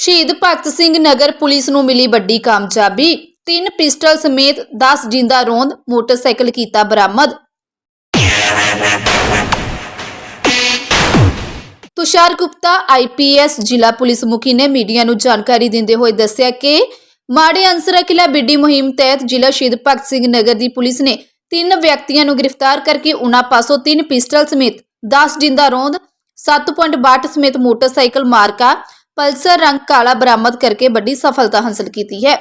ਸ਼ਹੀਦ ਭਗਤ ਸਿੰਘ ਨਗਰ ਪੁਲਿਸ ਨੂੰ ਮਿਲੀ ਵੱਡੀ ਕਾਮਯਾਬੀ। ਤਿੰਨ ਪਿਸਟਲ ਸਮੇਤ 10 ਜਿੰਦਾ ਰੋਂਦ ਮੋਟਰਸਾਈਕਲ ਕੀਤਾ ਬਰਾਮਦ। ਤੁਸ਼ਾਰ ਗੁਪਤਾ ਆਈਪੀਐਸ ਜ਼ਿਲ੍ਹਾ ਪੁਲਿਸ ਮੁਖੀ ਨੇ ਮੀਡੀਆ ਨੂੰ ਜਾਣਕਾਰੀ ਦਿੰਦੇ ਹੋਏ ਦੱਸਿਆ ਕਿ ਮਾੜੇ ਅੰਸਰਾ ਕਿਲਾ ਬਿੱਡੀ ਮੁਹਿੰਮ ਤਹਿਤ ਜ਼ਿਲ੍ਹਾ ਸ਼ਹੀਦ ਭਗਤ ਸਿੰਘ ਨਗਰ ਦੀ ਪੁਲਿਸ ਨੇ ਤਿੰਨ ਵਿਅਕਤੀਆਂ ਨੂੰ ਗ੍ਰਿਫਤਾਰ ਕਰਕੇ ਉਨ੍ਹਾਂ ਪਾਸੋਂ ਤਿੰਨ ਪਿਸਟਲ ਸਮੇਤ 10 ਜਿੰਦਾ ਰੋਂਦ 7.62 ਸਮੇਤ ਮੋਟਰਸਾਈਕਲ ਮਾਰਕਾ ਪਲਸਰ ਰੰਗ ਕਾਲਾ ਬਰਾਮਦ ਕਰਕੇ ਵੱਡੀ ਸਫਲਤਾ ਹਾਸਲ ਕੀਤੀ ਹੈ।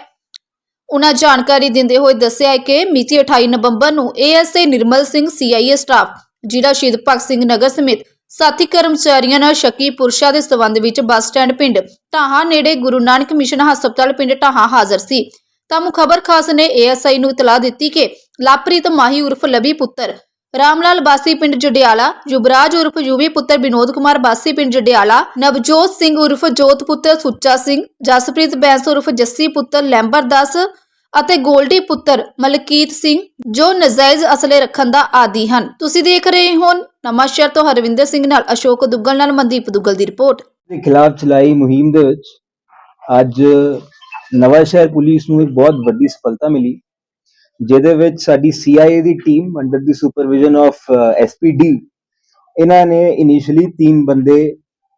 ਉਨ੍ਹਾਂ ਜਾਣਕਾਰੀ ਦਿੰਦੇ ਹੋਏ ਦੱਸਿਆ ਕਿ ਮਿਤੀ 28 ਨਵੰਬਰ ਨੂੰ ASI Nirmal Singh CIA staff, ਜ਼ਿਲ੍ਹਾ ਸ਼ਹੀਦ ਭਗਤ ਸਿੰਘ ਨਗਰ ਸਮੇਤ ਸਾਥੀ ਕਰਮਚਾਰੀਆਂ ਨਾਲ ਸ਼ੱਕੀ ਪੁਰਸ਼ਾਂ ਦੇ ਸਬੰਧ ਵਿੱਚ ਬੱਸ ਸਟੈਂਡ ਪਿੰਡ ਢਾਹਾਂ ਨੇੜੇ ਗੁਰੂ ਨਾਨਕ ਮਿਸ਼ਨ ਹਸਪਤਾਲ ਪਿੰਡ ਢਾਹਾਂ ਹਾਜ਼ਰ ਸੀ। ਤਾਂ ਮੁਖਬਰ ਖਾਸ ਨੇ ਏਐਸਆਈ ਨੂੰ ਇਤਲਾਹ ਦਿੱਤੀ ਕਿ ਲਾਪ੍ਰੀਤ ਮਾਹੀ ਉਰਫ ਲਵੀ ਪੁੱਤਰ ਰਾਮਲਾਲ ਬਾਸੀ ਪਿੰਡ ਜਡਿਆਲਾ, ਯੁਵਰਾਜ ਉਰਫ ਯੂਵੀ ਪੁੱਤਰ ਵਿਨੋਦ ਕੁਮਾਰ ਬਾਸੀ ਪਿੰਡ ਜਡਿਆਲਾ, ਨਵਜੋਤ ਸਿੰਘ ਉਰਫ ਜੋਤ ਪੁੱਤਰ ਸੁੱਚਾ ਸਿੰਘ, ਜਸਪ੍ਰੀਤ ਬੈਂਸ ਉਰਫ ਜੱਸੀ ਪੁੱਤਰ ਲੈਂਬਰਦਾਸ ਅਤੇ ਗੋਲਡੀ ਪੁੱਤਰ ਮਲਕੀਤ ਸਿੰਘ, ਜੋ ਨਜਾਇਜ਼ ਅਸਲੇ ਰੱਖਣ ਦਾ ਆਦੀ ਹਨ। ਤੁਸੀਂ ਦੇਖ ਰਹੇ ਹੋ ਨਵਾਂ ਸ਼ਹਿਰ ਤੋਂ ਹਰਵਿੰਦਰ ਸਿੰਘ ਨਾਲ ਅਸ਼ੋਕ ਦੁੱਗਲ ਨਾਲ ਮਨਦੀਪ ਦੁੱਗਲ ਦੀ ਰਿਪੋਰਟ। ਦੇ ਖਿਲਾਫ ਚਲਾਈ ਮੁਹਿੰਮ ਦੇ ਵਿੱਚ ਅੱਜ ਨਵਾਂ ਸ਼ਹਿਰ ਪੁਲਿਸ ਨੂੰ ਇੱਕ ਬਹੁਤ ਵੱਡੀ ਸਫਲਤਾ ਮਿਲੀ। ਜਿਹਦੇ ਵਿੱਚ ਸਾਡੀ CIA ਦੀ ਟੀਮ ਅੰਡਰ ਦੀ ਸੁਪਰਵਿਜ਼ਨ ਆਫ SPD ਇਹਨਾਂ ਨੇ ਇਨੀਸ਼ੀਅਲੀ ਤਿੰਨ ਬੰਦੇ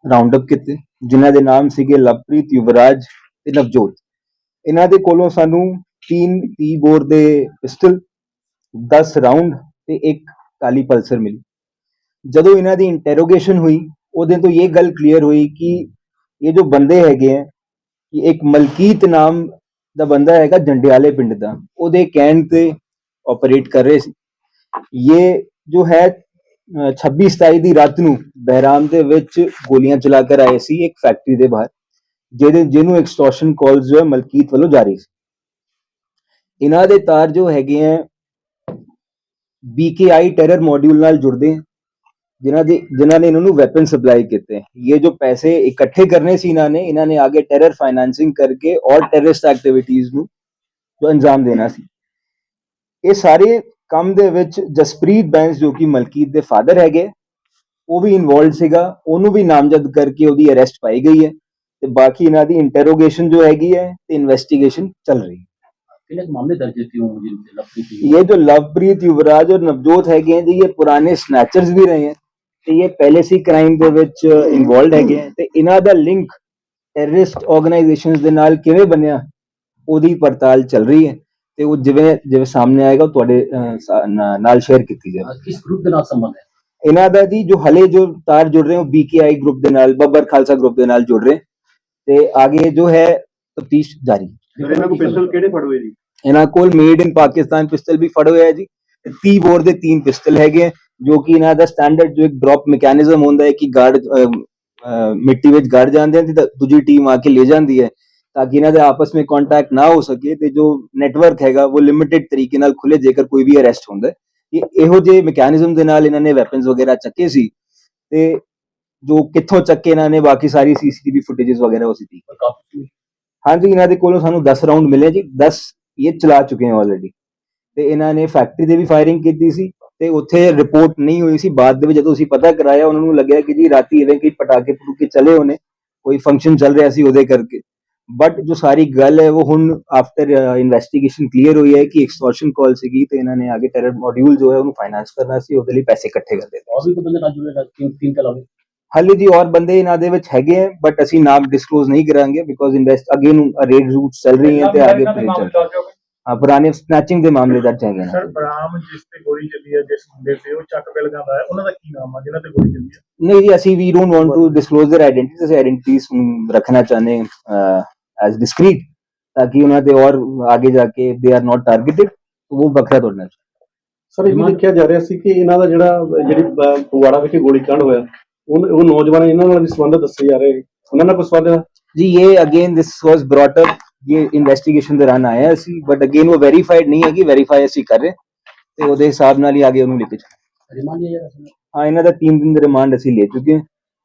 ਰਾਉਂਡ ਅਪ ਕੀਤੇ, ਜਿਨ੍ਹਾਂ ਦੇ ਨਾਮ ਸੀਗੇ ਲਵਪ੍ਰੀਤ ਯੁਵਰਾਜ ਤੇ ਨਵਜੋਤ। ਇਹਨਾਂ ਦੇ ਕੋਲੋਂ ਸਾਨੂੰ ਤਿੰਨ 30 ਬੋਰ ਦੇ ਪਿਸਟਲ 10 ਰਾਉਂਡ ਤੇ ਇੱਕ ਕਾਲੀ ਪਲਸਰ ਮਿਲੀ। ਜਦੋਂ ਇਹਨਾਂ ਦੀ ਇੰਟਰੋਗੇਸ਼ਨ ਹੋਈ, ਉਹਦੇ ਤੋਂ ਇਹ ਗੱਲ ਕਲੀਅਰ ਹੋਈ ਕਿ ਇਹ ਜੋ ਬੰਦੇ ਹੈਗੇ ਆ ਕਿ ਇੱਕ ਮਲਕੀਤ ਨਾਮ ਦਾ ਬੰਦਾ ਹੈਗਾ ਜੰਡਿਆਲੇ ਪਿੰਡ ਦਾ। ਉਹਦੇ ਕਹਿਣ ਤੇ ਆਪਰੇਟ ਕਰ ਰਹੇ ਸੀ। ਇਹ ਜੋ ਹੈ, ਅਹ 26 27 ਦੀ ਰਾਤ ਨੂੰ ਬਹਿਰਾਮ ਦੇ ਵਿੱਚ ਗੋਲੀਆਂ ਚਲਾ ਕੇ ਆਏ ਸੀ ਇੱਕ ਫੈਕਟਰੀ ਦੇ ਬਾਹਰ, ਜਿਹਦੇ, ਜਿਹਨੂੰ ਐਕਸਟੋਰਸ਼ਨ ਕਾਲਸ ਜੋ ਹੈ ਮਲਕੀਤ ਵੱਲੋਂ ਜਾਰੀ ਸੀ। ਇਹਨਾਂ ਦੇ ਤਾਰ ਜੋ ਹੈਗੇ ਆ BKI ਟੈਰਰ ਮੋਡਿਊਲ ਨਾਲ ਜੁੜਦੇ ਆ। ਜਿਨ੍ਹਾਂ ਦੀ ਜਿਨ੍ਹਾਂ ਨੇ ਇਹਨਾਂ ਨੂੰ ਵੈਪਨ ਸਪਲਾਈ ਕੀਤੇ। ਇਹ ਜੋ ਪੈਸੇ ਇਕੱਠੇ ਕਰਨੇ ਸੀ ਇਹਨਾਂ ਨੇ ਇਹਨਾਂ ਨੇ ਆਗੇ ਟੈਰਰ ਫਾਈਨੈਂਸਿੰਗ ਕਰਕੇ ਔਰ ਟੈਰਰਿਸਟ ਐਕਟੀਵਿਟੀਜ਼ ਨੂੰ ਜੋ ਅੰਜਾਮ ਦੇਣਾ ਸੀ। ਇਹ ਸਾਰੇ ਕੰਮ ਦੇ ਵਿੱਚ ਜਸਪ੍ਰੀਤ ਬੈਂਸ ਜੋ ਕਿ ਮਲਕੀਤ ਦੇ ਫਾਦਰ ਹੈਗੇ ਉਹ ਵੀ ਇਨਵੋਲਡ ਸੀਗਾ। ਉਹਨੂੰ ਵੀ ਨਾਮਜ਼ਦ ਕਰਕੇ ਉਹਦੀ ਅਰੈਸਟ ਪਾਈ ਗਈ ਹੈ ਤੇ ਬਾਕੀ ਇਹਨਾਂ ਦੀ ਇੰਟਰੋਗੇਸ਼ਨ ਜੋ ਹੈਗੀ ਹੈ ਤੇ ਇਨਵੈਸਟੀਗੇਸ਼ਨ ਚੱਲ ਰਹੀ ਹੈ। ਕਿਹਨੇ ਮਾਮਲੇ ਦਰਜ ਕੀਤੇ ਹੋਣ ਲਵਪ੍ਰੀਤ ਇਹ ਜੋ ਲਵਪ੍ਰੀਤ ਯੁਵਰਾਜ ਔਰ ਨਵਜੋਤ ਹੈਗੇ ਜੀ ਇਹ ਪੁਰਾਣੇ ਸਨੈਚਰਸ ਵੀ ਰਹੇ ਹਨ ਤੇ ਇਹ ਪਹਿਲੇ ਸੀ ਕ੍ਰਾਈਮ ਦੇ ਵਿੱਚ ਇਨਵੋਲਡ ਹੈਗੇ ਤੇ ਇਹਨਾਂ ਦਾ ਲਿੰਕ ਟੈਰਰਿਸਟ ਆਰਗੇਨਾਈਜੇਸ਼ਨਸ ਦੇ ਨਾਲ ਕਿਵੇਂ ਬਣਿਆ ਉਹਦੀ ਪੜਤਾਲ ਚੱਲ ਰਹੀ ਹੈ ਤੇ ਉਹ ਜਿਵੇਂ ਜਿਵੇਂ ਸਾਹਮਣੇ ਆਏਗਾ ਤੁਹਾਡੇ ਨਾਲ ਸ਼ੇਅਰ ਕੀਤੀ ਜਾਵੇ। ਕਿਸ ਗਰੁੱਪ ਦੇ ਨਾਲ ਸੰਬੰਧ ਹੈ? ਇਹਨਾਂ ਦਾ ਜੀ ਜੋ ਹਲੇ ਜੋ ਤਾਰ ਜੁੜ ਰਹੇ ਹੋ ਬੀਕੇਆਈ ਗਰੁੱਪ ਦੇ ਨਾਲ ਬੱਬਰ ਖਾਲਸਾ ਗਰੁੱਪ ਦੇ ਨਾਲ ਜੁੜ ਰਹੇ। ਤੇ ਅੱਗੇ ਜੋ ਹੈ ਤਫਤੀਸ਼ ਜਾਰੀ ਇਹਨਾਂ ਕੋਲ ਪਿਸਟਲ ਕਿਹੜੇ ਫੜੋਏ ਜੀ? ਇਹਨਾਂ ਕੋਲ ਮੇਡ ਇਨ ਪਾਕਿਸਤਾਨ ਪਿਸਟਲ ਵੀ ਫੜੋਏ ਹੈ ਜੀ। 30 ਬੋਰ ਦੇ 3 ਪਿਸਟਲ ਹੈਗੇ ਜੋ ਕਿ ਇਹਨਾਂ ਦਾ ਸਟੈਂਡਰਡ ਜੋ ਇੱਕ ਡ੍ਰੌਪ ਮੈਕੈਨਿਜ਼ਮ ਹੁੰਦਾ ਹੈ ਕਿ ਗਾਰਡ ਮਿੱਟੀ ਵਿੱਚ ਗੜ ਜਾਂਦੇ ਹਨ ਤੇ ਦੂਜੀ ਟੀਮ ਆ ਕੇ ਲੈ ਜਾਂਦੀ ਹੈ ਤਾਂ ਕਿ ਇਹਨਾਂ ਦੇ ਆਪਸ ਵਿੱਚ ਕੰਟੈਕਟ ਨਾ ਹੋ ਸਕੇ ਤੇ ਜੋ ਨੈਟਵਰਕ ਹੈਗਾ ਉਹ ਲਿਮਿਟਿਡ ਤਰੀਕੇ ਨਾਲ ਖੁੱਲੇ ਜੇਕਰ ਕੋਈ ਵੀ ਅਰੈਸਟ ਹੁੰਦਾ ਇਹ ਇਹੋ ਜਿਹੇ ਮੈਕੈਨਿਜ਼ਮ ਦੇ ਨਾਲ ਇਹਨਾਂ ਨੇ ਵੈਪਨਸ ਵਗੈਰਾ ਚੱਕੇ ਸੀ ਤੇ ਜੋ ਕਿੱਥੋਂ ਚੱਕੇ ਇਹਨਾਂ ਨੇ, ਬਾਕੀ ਸਾਰੀ ਸੀਸੀਟੀਵੀ ਫੁਟੇजेस ਵਗੈਰਾ ਉਸੇ ਦੀ ਹਾਂਜੀ, ਇਹਨਾਂ ਦੇ ਕੋਲੋਂ ਸਾਨੂੰ 10 ਰਾਉਂਡ ਮਿਲੇ ਜੀ 10 ਇਹ ਚਲਾ ਚੁੱਕੇ ਹਨ ਆਲਰੇਡੀ ਤੇ ਇਹਨਾਂ ਨੇ ਫੈਕਟਰੀ ਦੇ ਵੀ ਫਾਇਰਿੰਗ ਕੀਤੀ ਸੀ ਤੇ ਉੱਥੇ ਰਿਪੋਰਟ ਨਹੀਂ ਹੋਈ ਸੀ। ਬਾਅਦ ਦੇ ਵਿੱਚ ਜਦੋਂ ਅਸੀਂ ਪਤਾ ਕਰਾਇਆ ਉਹਨਾਂ ਨੂੰ ਲੱਗਿਆ ਕਿ ਜੀ ਰਾਤੀ ਇਵੇਂ ਕਿ ਪਟਾਕੇ ਪਟੂਕੇ ਚਲੇ ਹੋਣੇ ਕੋਈ ਫੰਕਸ਼ਨ ਚੱਲ ਰਿਹਾ ਸੀ ਉਹਦੇ ਕਰਕੇ। ਬਟ ਜੋ ਸਾਰੀ ਗੱਲ ਹੈ ਉਹ ਹੁਣ ਆਫਟਰ ਇਨਵੈਸਟੀਗੇਸ਼ਨ ਕਲੀਅਰ ਹੋਈ ਹੈ ਕਿ ਐਕਸਟੋਰਸ਼ਨ ਕਾਲ ਸੀਗੀ ਤੇ ਇਹਨਾਂ ਨੇ ਆਗੇ ਟੈਰਰ ਮੋਡਿਊਲ ਜੋ ਹੈ ਉਹਨੂੰ ਫਾਈਨਾਂਸ ਕਰਨਾ ਸੀ ਉਹਦੇ ਲਈ ਪੈਸੇ ਇਕੱਠੇ ਕਰਦੇ ਸੀ ਹੋਰ ਵੀ ਕੋਈ ਬੰਦੇ ਨਾਲ ਜੁੜੇ ਨਾਲ ਤਿੰਨ ਤਿੰਨ ਕਲਾਵੇ ਹਾਲੇ ਜੀ ਹੋਰ ਬੰਦੇ ਇਹਨਾਂ ਦੇ ਵਿੱਚ ਹੈਗੇ ਹੈ ਬਟ ਅਸੀਂ ਨਾਮ ਡਿਸਕਲੋਜ਼ ਨਹੀਂ ਕਰਾਂਗੇ ਬਿਕੋਜ਼ ਇਨਵੈਸਟ ਅਗੇ ਰੇਡ ਰੂਟ ਚੱਲ ਰਹੀ ਹੈ ਤੇ ਅੱਗੇ ਪਲੇ ਪੁਰਾਣੇ ਸਨੈਚਿੰਗ ਦੇ ਮਾਮਲੇ ਦਰਜ ਹੈਗੇ ਸਰ ਨੇ ਬਰਾਮ ਜਿਸ ਤੇ ਗੋਲੀ ਚੱਲੀ ਹੈ ਜਿਸ ਮੁੰਡੇ ਤੇ ਉਹ ਚੱਕ ਬਿਲ ਲਗਾਉਂਦਾ ਹੈ ਉਹਨਾਂ ਦਾ ਕੀ ਨਾਮ ਆ ਜਿਹਨਾਂ ਤੇ ਗੋਲੀ ਚੱਲੀ ਹੈ ਨਹੀਂ ਜੀ ਅਸੀਂ ਵੀ don't want to disclose their identities ਅਸੀਂ ਆਇਡੈਂਟੀਜ਼ ਰੱਖਣਾ ਚਾਹੁੰਦੇ ਹਾਂ ਐਜ਼ ਡਿਸਕ੍ਰੀਟ ਤਾਂ ਕਿ ਉਹਨਾਂ ਤੇ ਔਰ ਆਗੇ ਜਾ ਕੇ ਦੇ ਆਰ ਨਾਟ ਟਾਰਗੇਟਡ ਉਹ ਵੱਖਰਾ ਤੋੜਨਾ ਸਰ ਇਹ ਵੀ ਦੇਖਿਆ ਜਾ ਰਿਹਾ ਸੀ ਕਿ ਇਹਨਾਂ ਦਾ ਜਿਹੜਾ ਜਿਹੜੀ ਬ- ਫਗਵਾੜਾ ਵਿਖੇ ਗੋਲੀ ਕਾਂਡ ਹੋਇਆ ਉਹ ਉਹ ਨੌਜਵਾਨ ਇਹਨਾਂ ਨਾਲ ਵੀ ਸੰਬੰਧ ਦੱਸੇ ਜਾ ਰਹੇ ਉਹਨਾਂ ਨਾਲ ਕੋਈ ਸੰਬੰਧ ਹੈ? ਜੀ ਇਹ again this was brought up ਇਹ ਇਨਵੈਸਟੀਗੇਸ਼ਨ ਦੌਰਾਨ ਆਇਆ ਸੀ ਬਟ ਅਗੇਨ ਉਹ ਵੈਰੀਫਾਈਡ ਨਹੀਂ ਹੈ ਕਿ ਵੈਰੀਫਾਈ ਅਸੀਂ ਕਰ ਰਹੇ। ਤੇ ਉਹਦੇ ਹਿਸਾਬ ਨਾਲ ਹੀ ਅੱਗੇ ਉਹਨੂੰ ਲੈ ਕੇ ਹਾਂ ਇਹਨਾਂ ਦਾ 3 ਦਿਨ ਦਾ ਰਿਮਾਂਡ ਅਸੀਂ ਲੈ ਚੁੱਕੇ ਹਾਂ।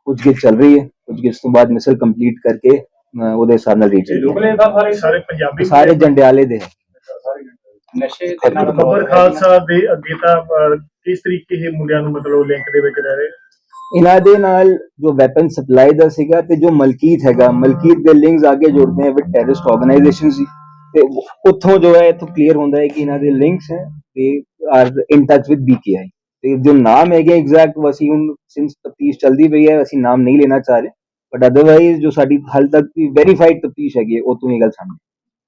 ਕੁਝ ਕੁਝ ਚੱਲ ਰਹੀ ਹੈ। ਕੁਝ ਕੁਝ ਤੋਂ ਬਾਅਦ ਮਿਸਲ ਕੰਪਲੀਟ ਕਰਕੇ ਉਹਦੇ ਹਿਸਾਬ ਨਾਲ ਰੀਚ ਸਾਰੇ ਸਾਰੇ ਪੰਜਾਬੀ ਸਾਰੇ ਜੰਡਿਆਲੇ ਦੇ। ਨਸ਼ੇ ਦੇ ਨਾਲ ਖਬਰ ਖਾਲਸਾ ਦੇ ਅੱਗੇ ਤਾਂ ਕਿਸ ਤਰੀਕੇ ਇਹ ਮੁੰਡਿਆਂ ਨੂੰ ਮਤਲਬ ਲਿੰਕ ਦੇ ਵਿੱਚ ਰਹਿ ਰਹੇ। ਇਹਨਾਂ ਦੇ ਨਾਲ ਜੋ ਵੈਪਨ ਸਪਲਾਈ ਦਾ ਸੀਗਾ ਤੇ ਜੋ ਮਲਕੀਤ ਹੈਗਾ ਮਲਕੀਤ ਦੇ ਲਿੰਕਸ ਆਗੇ ਜੁੜਦੇ ਆ ਵਿਦ ਟੈਰਰਿਸਟ ਆਰਗੇਨਾਈਜੇਸ਼ਨ ਤੇ ਉੱਥੋਂ ਜੋ ਹੈ ਇਥੋਂ ਕਲੀਅਰ ਹੁੰਦਾ ਹੈ ਕਿ ਇਹਨਾਂ ਦੇ ਲਿੰਕਸ ਹੈ ਤੇ are in touch with BKI ਤੇ ਜੋ ਨਾਮ ਹੈਗੇ ਐਗਜ਼ੈਕਟ ਅਸੀਂ ਹੁਣ ਸਿੰਸ ਤਫਤੀਸ਼ ਚੱਲਦੀ ਪਈ ਹੈ ਅਸੀਂ ਨਾਮ ਨਹੀਂ ਲੈਣਾ ਚਾਹ ਰਹੇ ਬਟ ਅਦਰਵਾਈਜ਼ ਜੋ ਸਾਡੀ ਹਾਲ ਤੱਕ ਦੀ ਵੈਰੀਫਾਈਡ ਤਫਤੀਸ਼ ਹੈਗੀ ਉਹ ਤੋਂ ਇਹ ਗੱਲ ਸਾਹਮਣੇ